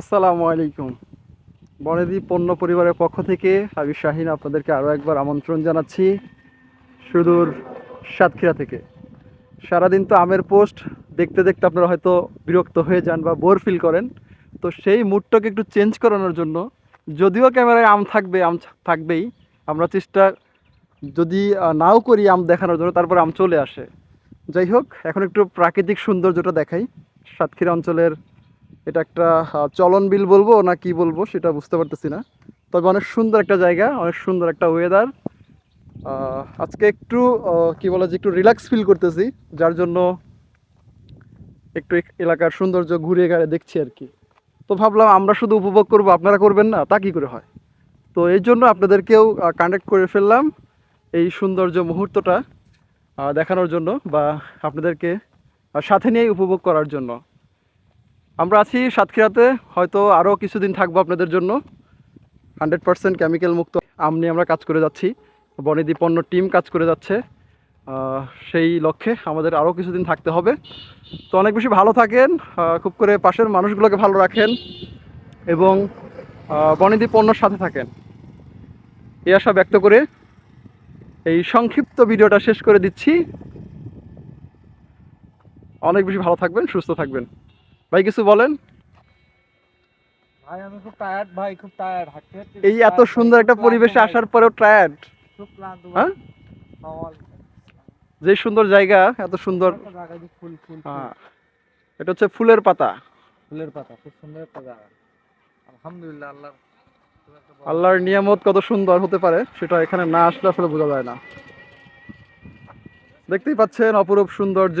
আসসালামু আলাইকুম। বনেদি পণ্য পরিবারের পক্ষ থেকে আমি শাহিন আপনাদেরকে আরও একবার আমন্ত্রণ জানাচ্ছি সুদূর সাতক্ষীরা থেকে। সারাদিন তো আমের পোস্ট, দেখতে দেখতে আপনারা হয়তো বিরক্ত হয়ে যান বা বোর ফিল করেন। তো সেই মুডটাকে একটু চেঞ্জ করানোর জন্য যদিও ক্যামেরায় আম থাকবে, আম থাকবেই, আমরা চেষ্টা যদি নাও করি আম দেখানোর জন্য, তারপর আম চলে আসে। যাই হোক, এখন একটু প্রাকৃতিক সৌন্দর্যটা দেখাই সাতক্ষীরা অঞ্চলের এটা একটা চলন বিল বলব না কি বলব সেটা বুঝতে পারতেছি না। তবে অনেক সুন্দর একটা জায়গা, অনেক সুন্দর একটা ওয়েদার আজকে একটু কি বলা যে একটু রিল্যাক্স ফিল করতেছি, যার জন্য একটু এক- এলাকার সৌন্দর্য ঘুরে গাড়ে দেখছি আর কি। তো ভাবলাম আমরা শুধু উপভোগ করব, আপনারা করবেন না, তা কি করে হয়? তো এই জন্য আপনাদেরকেও কানেক্ট করে ফেললাম এই সৌন্দর্য মুহূর্তটা দেখানোর জন্য বা আপনাদেরকে সাথে নিয়েই উপভোগ করার জন্য। আমরা আছি সাতক্ষীরাতে, হয়তো আরও কিছুদিন থাকব আপনাদের জন্য। হান্ড্রেড পার্সেন্ট কেমিক্যাল মুক্ত আম নিয়ে আমরা কাজ করে যাচ্ছি। বনেদি পণ্য টিম কাজ করে যাচ্ছে। সেই লক্ষ্যে আমাদের আরও কিছুদিন থাকতে হবে। তো অনেক বেশি ভালো থাকেন খুব করে পাশের মানুষগুলোকে ভালো রাখেন এবং বনেদি পণ্যর সাথে থাকেন। এই আশা ব্যক্ত করে এই সংক্ষিপ্ত ভিডিওটা শেষ করে দিচ্ছি। অনেক বেশি ভালো থাকবেন, সুস্থ থাকবেন। ভাই কিছু বলেন? ভাই আমি খুব টায়ার্ড ভাই খুব টায়ার্ড হাঁটতে হাঁটতে এই এত সুন্দর একটা পরিবেশে আসার পরেও টায়ার্ড খুব ক্লান্ত হ্যাঁ? যে সুন্দর জায়গা এত সুন্দর একটা জায়গায় যে ফুল ফুল ফুল। এটা হচ্ছে ফুলের পাতা। ফুলের পাতা খুব সুন্দর একটা জায়গা। আলহামদুলিল্লাহ আল্লাহ আল্লাহর নিয়ামত কত সুন্দর হতে পারে সেটা এখানে না আসলে আসলে বোঝা যায় না। দেখতেই পাচ্ছেন অপরূপ সৌন্দর্য।